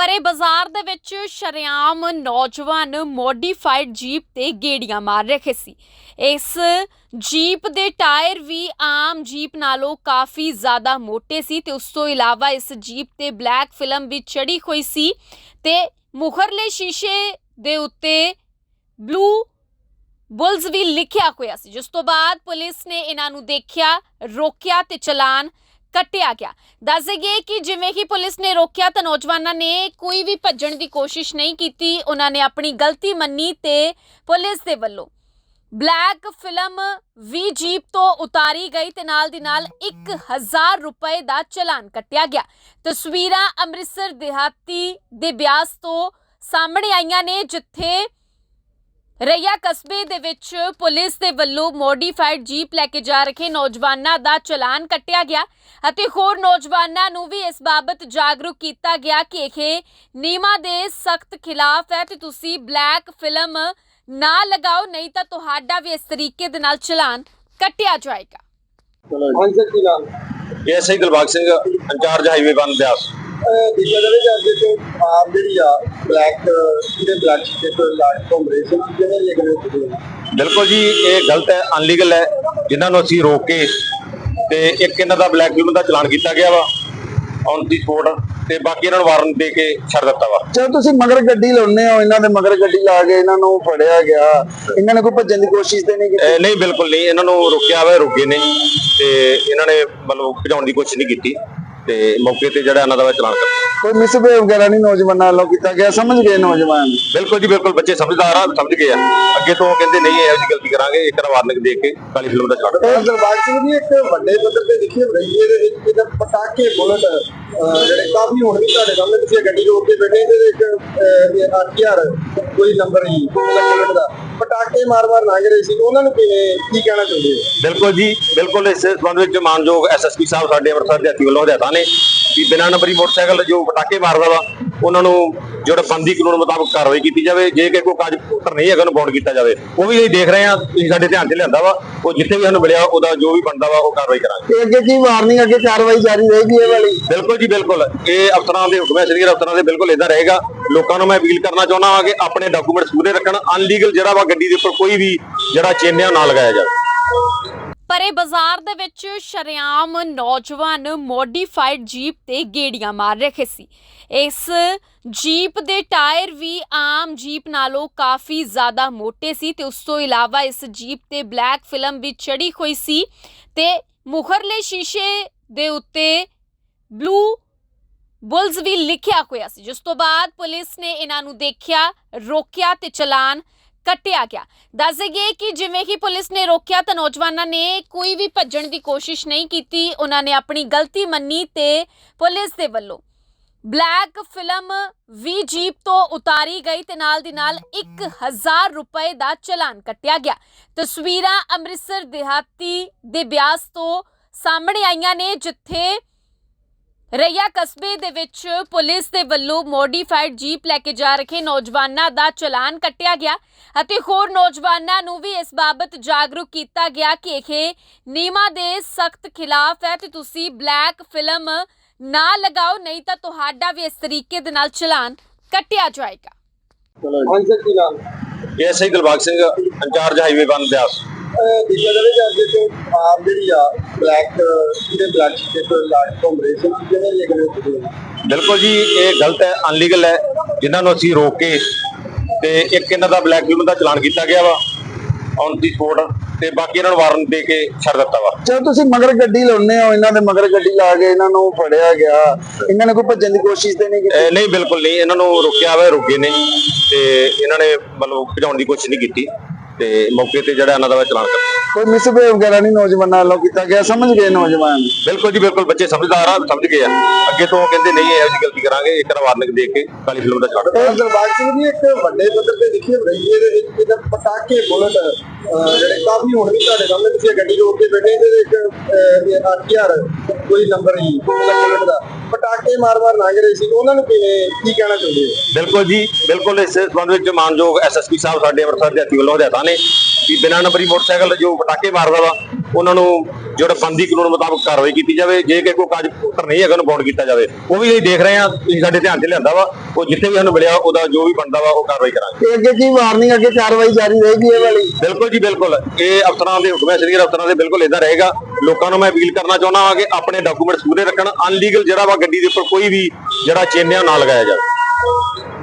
ਪਰੇ ਬਾਜ਼ਾਰ ਦੇ ਵਿੱਚ ਸ਼ਰੇਆਮ ਨੌਜਵਾਨ ਮੋਡੀਫਾਈਡ ਜੀਪ ਤੇ ਗੇੜੀਆਂ ਮਾਰ ਰਹੇ ਸੀ। ਇਸ ਜੀਪ ਦੇ ਟਾਇਰ ਵੀ ਆਮ ਜੀਪ ਨਾਲੋਂ ਕਾਫੀ ਜ਼ਿਆਦਾ ਮੋٹے ਸੀ ਤੇ ਉਸ ਤੋਂ ਇਲਾਵਾ ਇਸ ਜੀਪ ਤੇ ਬਲੈਕ ਫਿਲਮ ਵੀ ਚੜੀ ਹੋਈ ਸੀ ਤੇ ਮੁਖਰਲੇ ਸ਼ੀਸ਼ੇ ਦੇ ਉੱਤੇ ਬਲੂ ਬੁਲਸ ਵੀ ਲਿਖਿਆ ਹੋਇਆ ਸੀ, ਜਿਸ ਤੋਂ ਬਾਅਦ ਪੁਲਿਸ ਨੇ ਇਹਨਾਂ ਨੂੰ ਦੇਖਿਆ, ਰੋਕਿਆ ਤੇ ਚਲਾਨ ਕੱਟਿਆ ਗਿਆ। ਦੱਸ ਦੇਈਏ ਕਿ ਜਿਵੇਂ ਹੀ ਪੁਲਿਸ ਨੇ ਰੋਕਿਆ ਤਾਂ ਨੌਜਵਾਨਾਂ ਨੇ ਕੋਈ ਵੀ ਭੱਜਣ ਦੀ ਕੋਸ਼ਿਸ਼ ਨਹੀਂ ਕੀਤੀ। ਉਹਨਾਂ ਨੇ ਆਪਣੀ ਗਲਤੀ ਮੰਨੀ ਤੇ ਪੁਲਿਸ ਦੇ ਵੱਲੋਂ ਬਲੈਕ ਫਿਲਮ ਵੀ ਜੀਪ ਤੋਂ ਉਤਾਰੀ ਗਈ ਤੇ ਨਾਲ ਦੀ ਨਾਲ 1000 ਰੁਪਏ ਦਾ ਚਲਾਨ ਕੱਟਿਆ ਗਿਆ। ਤਸਵੀਰਾਂ ਅੰਮ੍ਰਿਤਸਰ ਦਿਹਾਤੀ ਦੇ ਬਿਆਸ ਤੋਂ ਸਾਹਮਣੇ ਆਈਆਂ ਨੇ, ਜਿੱਥੇ ਰਈਆ ਕਸਬੇ ਦੇ ਵਿੱਚ ਪੁਲਿਸ ਦੇ ਵੱਲੋਂ ਮੋਡੀਫਾਈਡ ਜੀਪ ਲੈ ਕੇ ਜਾ ਰਹੇ ਨੌਜਵਾਨਾਂ ਦਾ ਚਲਾਨ ਕੱਟਿਆ ਗਿਆ ਅਤੇ ਹੋਰ ਨੌਜਵਾਨਾਂ ਨੂੰ ਵੀ ਇਸ ਬਾਬਤ ਜਾਗਰੂਕ ਕੀਤਾ ਗਿਆ ਕਿ ਇਹ ਨਿਯਮਾਂ ਦੇ ਸਖਤ ਖਿਲਾਫ ਹੈ ਤੇ ਤੁਸੀਂ ਬਲੈਕ ਫਿਲਮ ਨਾ ਲਗਾਓ ਨਹੀਂ ਤਾਂ ਤੁਹਾਡਾ ਵੀ ਇਸ ਤਰੀਕੇ ਦੇ ਨਾਲ ਚਲਾਨ ਕੱਟਿਆ ਜਾਏਗਾ। ਹਾਂਜੀ ਸਰ ਕੀ ਦਿਲਬਾਗ ਸਿੰਘ ਇੰਚਾਰਜ ਹਾਈਵੇ 1 ਬਿਆਸ। ਤੋਂ ਜਿਹੜੀ ਆ ਬਲੈਕ ਬਲੈਕ ਬਿਲਕੁਲ ਜੀ ਇਹ ਗਲਤ ਹੈ ਅਨਲੀਗਲ ਹੈ ਜਿਨ੍ਹਾਂ ਨੂੰ ਅਸੀਂ ਰੋਕ ਕੇ ਤੇ ਇੱਕ ਇਹਨਾਂ ਦਾ ਬਲੈਕ ਫਿਲਮ ਦਾ ਚਲਾਨ ਕੀਤਾ ਗਿਆ ਵਾ ਔਨ ਦੀ ਸਪੋਰਟ ਤੇ ਬਾਕੀ ਇਹਨਾਂ ਨੂੰ ਵਾਰੰਟ ਦੇ ਕੇ ਛੱਡ ਦਿੱਤਾ ਵਾ। ਚਲੋ ਤੁਸੀਂ ਮਗਰ ਗੱਡੀ ਲਾਉਨੇ ਹੋ ਇਹਨਾਂ ਦੇ ਮਗਰ ਗੱਡੀ ਲਾ ਕੇ ਇਹਨਾਂ ਨੂੰ ਫੜਿਆ ਗਿਆ। ਇਹਨਾਂ ਨੇ ਕੋਈ ਭੱਜਣ ਦੀ ਕੋਸ਼ਿਸ਼ ਤੇ ਨਹੀਂ ਕੀਤੀ? ਨਹੀਂ ਬਿਲਕੁਲ ਨਹੀਂ ਇਹਨਾਂ ਨੂੰ ਰੋਕਿਆ ਵਾ ਰੁਕੇ ਨੇ ਤੇ ਇਹਨਾਂ ਨੇ ਮਤਲਬ ਭਜਾਉਣ ਦੀ ਕੋਸ਼ਿਸ਼ ਨਹੀਂ ਕੀਤੀ। ਤੇ ਮੌਕੇ ਤੇ ਜਿਹੜਾ ਇਹਨਾਂ ਦਾ ਚਲਾਨ ਕਰਤਾ। ਕੋਈ ਮਿਸਬਿਹੇਵ ਵਗੈਰਾ ਨਹੀਂ ਨੌਜਵਾਨਾਂ ਵੱਲੋਂ ਕੀਤਾ ਗਿਆ? ਸਮਝ ਗਏ ਨੌਜਵਾਨ? ਬਿਲਕੁਲ ਜੀ ਬਿਲਕੁਲ ਬੱਚੇ ਸਮਝਦਾਰ ਆ ਸਮਝ ਗਏ ਆ। ਅੱਗੇ ਤੋਂ ਕਹਿੰਦੇ ਨਹੀਂ ਇਹੋ ਜਿਹੀ ਗਲਤੀ ਕਰਾਂਗੇ ਇੱਕ ਵਾਰ ਵਾਰਨਿੰਗ ਦੇ ਕੇ ਕਾਲੀ ਫਿਲਮ ਦਾ ਛੱਡ ਇਹ ਦਰਬਾਰ ਸਿੰਘ ਜੀ ਇੱਕ ਵੱਡੇ ਪੱਧਰ ਤੇ ਦੇਖੀਏ ਰਈਏ ਦੇ ਵਿੱਚ ਜਿਹਦਾ ਪਟਾਕੇ ਬੁਲਟ ਜਿਹੜੇ ਕਾਫੀ ਹੁਣ ਵੀ ਤੁਹਾਡੇ ਸਾਹਮਣੇ ਤੁਸੀਂ ਗੱਡੀ ਰੋਕ ਕੇ ਬੈਠੇ ਤੇ ਇੱਕ 8000 ਕੋਈ ਨੰਬਰ ਹੀ ਬੁਲਟ ਦਾ। ਪਟਾਕੇ ਮਾਰ-ਮਾਰ ਲੰਘ ਰਹੇ ਸੀ ਉਹਨਾਂ ਨੂੰ ਕਿਵੇਂ ਕੀ ਕਹਿਣਾ ਚਾਹੁੰਦੇ ਹੋ? ਬਿਲਕੁਲ ਜੀ ਬਿਲਕੁਲ ਇਸ ਸੰਬੰਧ ਵਿੱਚ ਮਾਨਯੋਗ ਐਸਐਸਪੀ ਸਾਹਿਬ ਸਾਡੇ ਅੰਮ੍ਰਿਤਸਰ ਦੇ ਵੱਲੋਂ ਹਦਾਇਤਾਂ ਨੇ ਕਿ ਬਿਨਾਂ ਨੰਬਰੀ ਮੋਟਰਸਾਈਕਲ ਜੋ ਪਟਾਕੇ ਮਾਰਦਾ ਵਾ ਉਹਨਾਂ ਨੂੰ ਜਿਹੜਾ ਬੰਦੀ ਕਾਨੂੰਨ ਮੁਤਾਬਕ ਕਾਰਵਾਈ ਕੀਤੀ ਜਾਵੇ ਜੇ ਕਿ ਕੋਈ ਕਾਜ ਪੁੱਤਰ ਨਹੀਂ ਹੈਗਾ ਉਹਨੂੰ ਬੌਂਡ ਕੀਤਾ ਜਾਵੇ। ਉਹ ਵੀ ਅਸੀਂ ਦੇਖ ਰਹੇ ਹਾਂ ਤੁਸੀਂ ਸਾਡੇ ਧਿਆਨ 'ਚ ਲਿਆਂਦਾ ਵਾ ਉਹ ਜਿੱਥੇ ਵੀ ਸਾਨੂੰ ਮਿਲਿਆ ਉਹਦਾ ਜੋ ਵੀ ਬਣਦਾ ਵਾ ਉਹ ਕਾਰਵਾਈ ਕਰਾਂਗੇ। ਤੇ ਅੱਗੇ ਕੀ ਵਾਰਨਿੰਗ ਅੱਗੇ ਕਾਰਵਾਈ ਜਾਰੀ ਰਹੇਗੀ ਇਹ ਵਾਲੀ? ਬਿਲਕੁਲ ਜੀ ਬਿਲਕੁਲ। ਇਹ ਅਫਸਰਾਂ ਦੇ ਹੁਕਮ ਹੈ ਸੀਨੀਅਰ ਅਫਸਰਾਂ ਦੇ ਬਿਲਕੁਲ ਇਦਾਂ ਰਹੇਗਾ। ਲੋਕਾਂ ਨੂੰ ਮੈਂ ਅਪੀਲ ਕਰਨਾ ਚਾਹੁੰਦਾ ਹਾਂ ਕਿ ਆਪਣੇ ਡਾਕੂਮੈਂਟਸ ਪੂਰੇ ਰੱਖਣ ਅਨਲੀਗਲ ਜਿਹੜਾ ਵਾ ਗੱਡੀ ਦੇ ਉੱਪਰ ਕੋਈ ਵੀ ਜਿਹੜਾ ਚਿੰਨ੍ਹ ਨਾ ਲਗਾਇਆ ਜਾਵੇ। ਪਰੇ ਬਾਜ਼ਾਰ ਦੇ ਵਿੱਚ ਸ਼ਰੇਆਮ ਨੌਜਵਾਨ ਮੋਡੀਫਾਈਡ ਜੀਪ ਤੇ ਗੇੜੀਆਂ ਮਾਰ ਰਹੇ ਸੀ। ਇਸ ਜੀਪ ਦੇ ਟਾਇਰ ਵੀ ਆਮ ਜੀਪ ਨਾਲੋਂ ਕਾਫੀ ਜ਼ਿਆਦਾ ਮੋਟੇ ਸੀ ਤੇ ਉਸ ਤੋਂ ਇਲਾਵਾ ਇਸ ਜੀਪ ਤੇ ਬਲੈਕ ਫਿਲਮ ਵੀ ਚੜੀ ਹੋਈ ਸੀ ਤੇ ਮੁਖਰਲੇ ਸ਼ੀਸ਼ੇ ਦੇ ਉੱਤੇ ਬਲੂ ਬੁਲਸ ਵੀ ਲਿਖਿਆ ਹੋਇਆ ਸੀ। ਜਿਸ ਤੋਂ ਬਾਅਦ ਪੁਲਿਸ ਨੇ ਇਹਨਾਂ ਨੂੰ ਦੇਖਿਆ, ਰੋਕਿਆ ਤੇ ਚਲਾਨ ਕੱਟਿਆ ਗਿਆ। ਦੱਸ ਦੇਈਏ ਕਿ ਜਿਵੇਂ ਹੀ ਪੁਲਿਸ ਨੇ ਰੋਕਿਆ ਤਾਂ ਨੌਜਵਾਨਾਂ ਨੇ ਕੋਈ ਵੀ ਭੱਜਣ ਦੀ ਕੋਸ਼ਿਸ਼ ਨਹੀਂ ਕੀਤੀ। ਉਹਨਾਂ ਨੇ ਆਪਣੀ ਗਲਤੀ ਮੰਨੀ ਤੇ ਪੁਲਿਸ ਦੇ ਵੱਲੋਂ ਬਲੈਕ ਫਿਲਮ ਵੀ ਜੀਪ ਤੋਂ ਉਤਾਰੀ ਗਈ ਤੇ ਨਾਲ ਦੀ ਨਾਲ 1000 ਰੁਪਏ ਦਾ ਚਲਾਨ ਕੱਟਿਆ ਗਿਆ। ਤਸਵੀਰਾਂ ਅੰਮ੍ਰਿਤਸਰ ਦਿਹਾਤੀ ਦੇ ਬਿਆਸ ਤੋਂ ਸਾਹਮਣੇ ਆਈਆਂ ਨੇ, ਜਿੱਥੇ ਰਈਆ ਕਸਬੇ ਦੇ ਵਿੱਚ ਪੁਲਿਸ ਦੇ ਵੱਲੋਂ ਮੋਡੀਫਾਈਡ ਜੀਪ ਲੈ ਕੇ ਜਾ ਰਹੇ ਨੌਜਵਾਨਾਂ ਦਾ ਚਲਾਨ ਕੱਟਿਆ ਗਿਆ ਅਤੇ ਹੋਰ ਨੌਜਵਾਨਾਂ ਨੂੰ ਵੀ ਇਸ ਬਾਬਤ ਜਾਗਰੂਕ ਕੀਤਾ ਗਿਆ ਕਿ ਇਹ ਨਿਯਮਾਂ ਦੇ ਸਖਤ ਖਿਲਾਫ ਹੈ ਤੇ ਤੁਸੀਂ ਬਲੈਕ ਫਿਲਮ ਨਾ ਲਗਾਓ ਨਹੀਂ ਤਾਂ ਤੁਹਾਡਾ ਵੀ ਇਸ ਤਰੀਕੇ ਦੇ ਨਾਲ ਚਲਾਨ ਕੱਟਿਆ ਜਾਏਗਾ। ਹਾਂਜੀ ਸਰ ਕੀ ਨਾਮ? SI Dilbagh Singh in-charge highway 1 Beas. ਜਾਂਦੇ ਤੋਂ ਜਿਹੜੀ ਆ ਬਲੈਕ ਬਲੈਕ ਤੋਂ ਬਿਲਕੁਲ ਜੀ ਇਹ ਗਲਤ ਹੈ ਅਨਲੀਗਲ ਹੈ ਜਿਨ੍ਹਾਂ ਨੂੰ ਅਸੀਂ ਰੋਕ ਕੇ ਤੇ ਇੱਕ ਇਹਨਾਂ ਦਾ ਬਲੈਕ ਫਿਲਮ ਦਾ ਚਲਾਨ ਕੀਤਾ ਗਿਆ ਵਾ ਔਨ ਦੀ ਸਪੋਰਟ ਤੇ ਬਾਕੀ ਇਹਨਾਂ ਨੂੰ ਵਾਰੰਟ ਦੇ ਕੇ ਛੱਡ ਦਿੱਤਾ ਵਾ। ਚਲੋ ਤੁਸੀਂ ਮਗਰ ਗੱਡੀ ਲਾਉਨੇ ਹੋ ਇਹਨਾਂ ਦੇ ਮਗਰ ਗੱਡੀ ਲਾ ਕੇ ਇਹਨਾਂ ਨੂੰ ਫੜਿਆ ਗਿਆ ਇਹਨਾਂ ਨੇ ਕੋਈ ਭੱਜਣ ਦੀ ਕੋਸ਼ਿਸ਼ ਤੇ ਨਹੀਂ ਕੀਤੀ? ਨਹੀਂ ਬਿਲਕੁਲ ਨਹੀਂ ਇਹਨਾਂ ਨੂੰ ਰੋਕਿਆ ਵਾ ਰੁਕੇ ਨੇ ਤੇ ਇਹਨਾਂ ਨੇ ਮਤਲਬ ਭਜਾਉਣ ਦੀ ਕੋਸ਼ਿਸ਼ ਨਹੀਂ ਕੀਤੀ। ਤੇ ਮੌਕੇ ਤੇ ਜਿਹੜਾ ਇਹਨਾਂ ਦਾ ਚਲਾਨ ਕਰਤਾ ਕੋਈ ਮਿਸਬਿਹੇਵ ਵਗੈਰਾ ਨਹੀਂ ਨੌਜਵਾਨਾਂ ਵੱਲੋਂ ਕੀਤਾ ਗਿਆ? ਸਮਝ ਗਏ ਨੌਜਵਾਨ? ਬਿਲਕੁਲ ਜੀ ਬਿਲਕੁਲ। ਬੱਚੇ ਸਮਝਦਾਰ ਆ ਸਮਝ ਗਏ ਆ। ਅੱਗੇ ਤੋਂ ਕਹਿੰਦੇ ਨਹੀਂ ਇਹੋ ਜਿਹੀ ਗਲਤੀ ਕਰਾਂਗੇ। ਇੱਕ ਵਾਰ ਵਾਰਨਿੰਗ ਦੇ ਕੇ ਕਾਲੀ ਫਿਲਮ ਦਾ ਛੱਡ ਦਰਬਾਰ ਸਿੰਘ ਜੀ ਇੱਕ ਵੱਡੇ ਪੱਧਰ ਤੇ ਦੇਖੀਏ ਰਈਏ ਦੇ ਵਿੱਚ ਪਟਾਕੇ ਬੁਲਟ ਜਿਹੜੇ ਕਾਫੀ ਹੁਣ ਵੀ ਤੁਹਾਡੇ ਸਾਹਮਣੇ ਤੁਸੀਂ ਗੱਡੀ ਰੋਕ ਕੇ ਬੈਠੇ ਤੇ ਇੱਕ 8000 ਕੋਈ ਨੰਬਰ ਹੀ ਬੁਲਟ ਦਾ। ਪਟਾਕੇ ਮਾਰ-ਮਾਰ ਲੰਘ ਰਹੇ ਸੀ, ਉਹਨਾਂ ਨੂੰ ਕਿਵੇਂ, ਕੀ ਕਹਿਣਾ ਚਾਹੁੰਦੇ ਹੋ? ਬਿਲਕੁਲ ਜੀ, ਬਿਲਕੁਲ ਇਸ ਸੰਬੰਧ ਵਿੱਚ ਮਾਨਯੋਗ ਐਸਐਸਪੀ ਸਾਹਿਬ ਸਾਡੇ ਅੰਮ੍ਰਿਤਸਰ ਦੇ ਵੱਲੋਂ ਹਦਾਇਤਾਂ ਨੇ, ਵੀ ਬਿਨਾਂ ਨੰਬਰੀ ਮੋਟਰਸਾਈਕਲ ਜੋ ਪਟਾਕੇ ਮਾਰਦਾ ਵਾ, ਉਹਨਾਂ ਨੂੰ ਜਿਹੜਾ ਬੰਦੀ ਕਾਨੂੰਨ ਮੁਤਾਬਕ ਕਾਰਵਾਈ ਕੀਤੀ ਜਾਵੇ ਜੇ ਕਿ ਕੋਈ ਕਾਜ ਪੁੱਤਰ ਨਹੀਂ ਹੈਗਾ ਉਹਨੂੰ ਬੌਂਡ ਕੀਤਾ ਜਾਵੇ। ਉਹ ਵੀ ਅਸੀਂ ਦੇਖ ਰਹੇ ਹਾਂ ਤੁਸੀਂ ਸਾਡੇ ਧਿਆਨ 'ਚ ਲਿਆਂਦਾ ਵਾ ਉਹ ਜਿੱਥੇ ਵੀ ਸਾਨੂੰ ਮਿਲਿਆ ਉਹਦਾ ਜੋ ਵੀ ਬਣਦਾ ਵਾ ਉਹ ਕਾਰਵਾਈ ਕਰਾਂਗੇ। ਤੇ ਅੱਗੇ ਕੀ ਵਾਰਨਿੰਗ ਅੱਗੇ ਕਾਰਵਾਈ ਜਾਰੀ ਰਹੇਗੀ ਇਹ ਵਾਲੀ? ਬਿਲਕੁਲ ਜੀ ਬਿਲਕੁਲ। ਇਹ ਅਫਸਰਾਂ ਦੇ ਹੁਕਮ ਹੈ ਸੀਨੀਅਰ ਅਫਸਰਾਂ ਦੇ ਬਿਲਕੁਲ ਇਦਾਂ ਰਹੇਗਾ। ਲੋਕਾਂ ਨੂੰ ਮੈਂ ਅਪੀਲ ਕਰਨਾ ਚਾਹੁੰਦਾ ਹਾਂ ਕਿ ਆਪਣੇ ਡਾਕੂਮੈਂਟਸ ਪੂਰੇ ਰੱਖਣ ਅਨਲੀਗਲ ਜਿਹੜਾ ਵਾ ਗੱਡੀ ਦੇ ਉੱਪਰ ਕੋਈ ਵੀ ਜਿਹੜਾ ਚਿੰਨ੍ਹ ਆ ਉਹ ਨਾ ਲਗਾਇਆ ਜਾਵੇ।